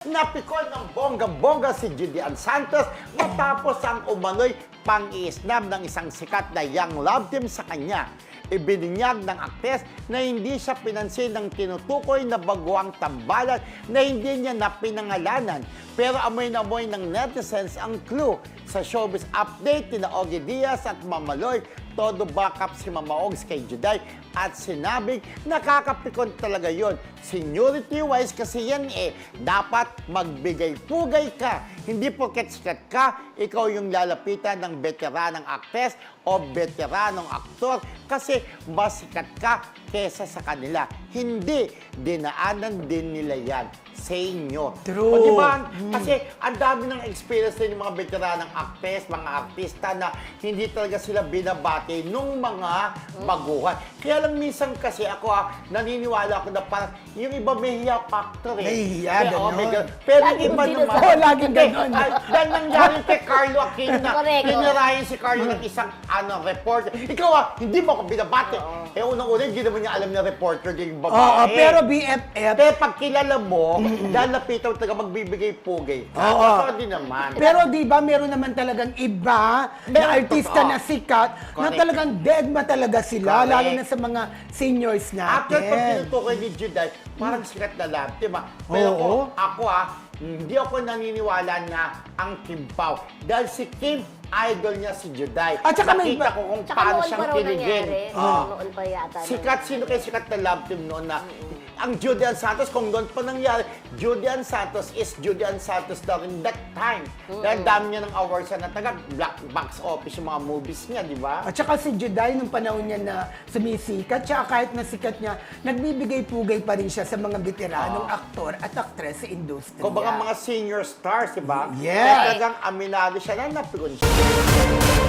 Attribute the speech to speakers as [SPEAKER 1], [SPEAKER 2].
[SPEAKER 1] Napikon ng bonggang-bongga si Julian Santos matapos ang umano'y pang-iisnab ng isang sikat na young love team sa kanya. Ibininyag ng aktres na hindi siya pinansin ng tinutukoy na baguang tambalan na hindi niya napinangalanan. Pero amoy na amoy ng netizens ang clue. Sa showbiz update, tina Ogie Diaz at Mamaloy, todo backup si Mama Ogs kay Juday at sinabing nakakapikon talaga yon. Seniority-wise kasi yan eh, dapat magbigay-pugay ka. Hindi porket sikat ka, ikaw yung lalapitan ng veteranang aktres o veteranong aktor kasi mas ka kesa sa kanila. Hindi, dinaanan din nila yan sa inyo.
[SPEAKER 2] True.
[SPEAKER 1] O di ba? Kasi ang dami ng experience din yung mga veteranang actress, mga artista na hindi talaga sila binabati nung mga baguhan. Kaya lang minsan kasi ako ah, naniniwala ako na parang yung iba may hiya factor eh.
[SPEAKER 2] Nahihiya,
[SPEAKER 1] Kaya, oh, may ganon. Pero
[SPEAKER 3] Lagi
[SPEAKER 1] yung iba naman.
[SPEAKER 2] Oo, laging
[SPEAKER 1] Hindi,
[SPEAKER 2] ganon.
[SPEAKER 1] ay, Dahil nangyari kay Carlo Aquino na
[SPEAKER 3] Correct,
[SPEAKER 1] pinirahin si Carlo ng isang ano, reporter. Ikaw ah, hindi mo ako binabati. Eh unang-una, hindi naman niya alam na reporter din yung babae.
[SPEAKER 2] Oo, pero BFF,
[SPEAKER 1] Pero pag kilala mo, mo talaga magbibigay-pugay ka.
[SPEAKER 2] Oo.
[SPEAKER 1] Totoo din naman.
[SPEAKER 2] Pero di ba meron naman talagang iba na
[SPEAKER 1] Meron,
[SPEAKER 2] artista
[SPEAKER 1] totoo.
[SPEAKER 2] na sikat na
[SPEAKER 1] Correct.
[SPEAKER 2] talagang deadma talaga sila,
[SPEAKER 1] Correct.
[SPEAKER 2] lalo na sa mga seniors
[SPEAKER 1] After pag
[SPEAKER 2] natin.
[SPEAKER 1] tinutukoy ni Juday, parang sikat na love, di ba? Pero
[SPEAKER 2] Oo.
[SPEAKER 1] ako, ako ah, hindi ako naniniwala na ang Kim Pao. Dahil si Kim, idol niya si Juday.
[SPEAKER 2] At saka may
[SPEAKER 1] Nakita
[SPEAKER 2] iba-
[SPEAKER 1] ko kung
[SPEAKER 3] Tsaka
[SPEAKER 1] paano
[SPEAKER 3] noon
[SPEAKER 1] siyang
[SPEAKER 3] raw
[SPEAKER 1] kiligin. Oo.
[SPEAKER 3] Noon pa yata.
[SPEAKER 1] Sikat, sino kay sikat na love team noon na ang Julian Santos, kung doon pa nangyari, Julian Santos is Julian Santos na rin that time. Dahil dami niya ng awards na taga black box office yung mga movies niya, di ba?
[SPEAKER 2] At saka si Juday, nung panahon niya na sumisikat, tsaka kahit na sikat niya, nagbibigay-pugay pa rin siya sa mga veteranong aktor at aktres sa industriya.
[SPEAKER 1] Kung baka mga senior stars, di ba?
[SPEAKER 2] Yes.
[SPEAKER 1] Kaya talagang aminado siya na napikon siya.